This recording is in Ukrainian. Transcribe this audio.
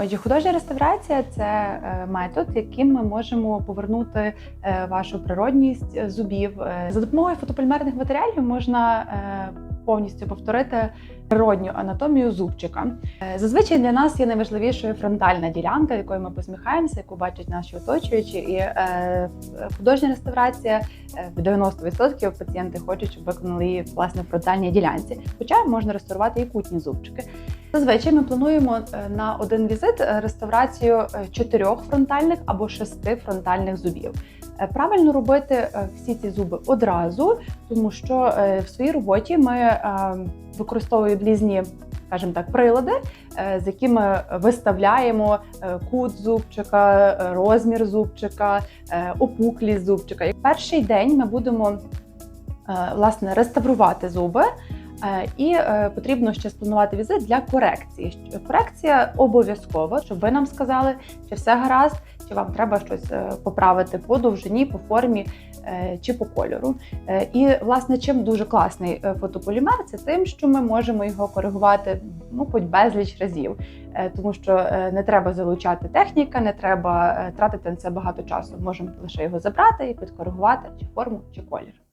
Отже, художня реставрація це е, метод, яким ми можемо повернути е, вашу природність е, зубів. За допомогою фотополімерних матеріалів можна повністю повторити природню анатомію зубчика. Зазвичай для нас є найважливішою фронтальна ділянка, якою ми посміхаємося, яку бачать наші оточуючі. І художня реставрація в 90% пацієнти хочуть, щоб виконали її власне в фронтальній ділянці. Хоча можна реставрувати і кутні зубчики. Зазвичай ми плануємо е, на один візит е, реставрацію е, чотирьох фронтальних або шести фронтальних зубів. Правильно робити всі ці зуби одразу, тому що в своїй роботі ми використовуємо різні, скажімо так, прилади, з якими виставляємо кут зубчика, розмір зубчика, опуклість зубчика. Перший день ми будемо власне реставрувати зуби. Е, І е, потрібно ще спланувати візит для корекції. Корекція обов'язкова, щоб ви нам сказали, чи все гаразд, чи вам треба щось е, поправити по довжині, по формі чи по кольору. І власне, чим дуже класний фотополімер, це тим, що ми можемо його коригувати ну хоч безліч разів, тому що не треба залучати техніка, не треба тратити на це багато часу. Можемо лише його забрати і підкоригувати чи форму, чи колір.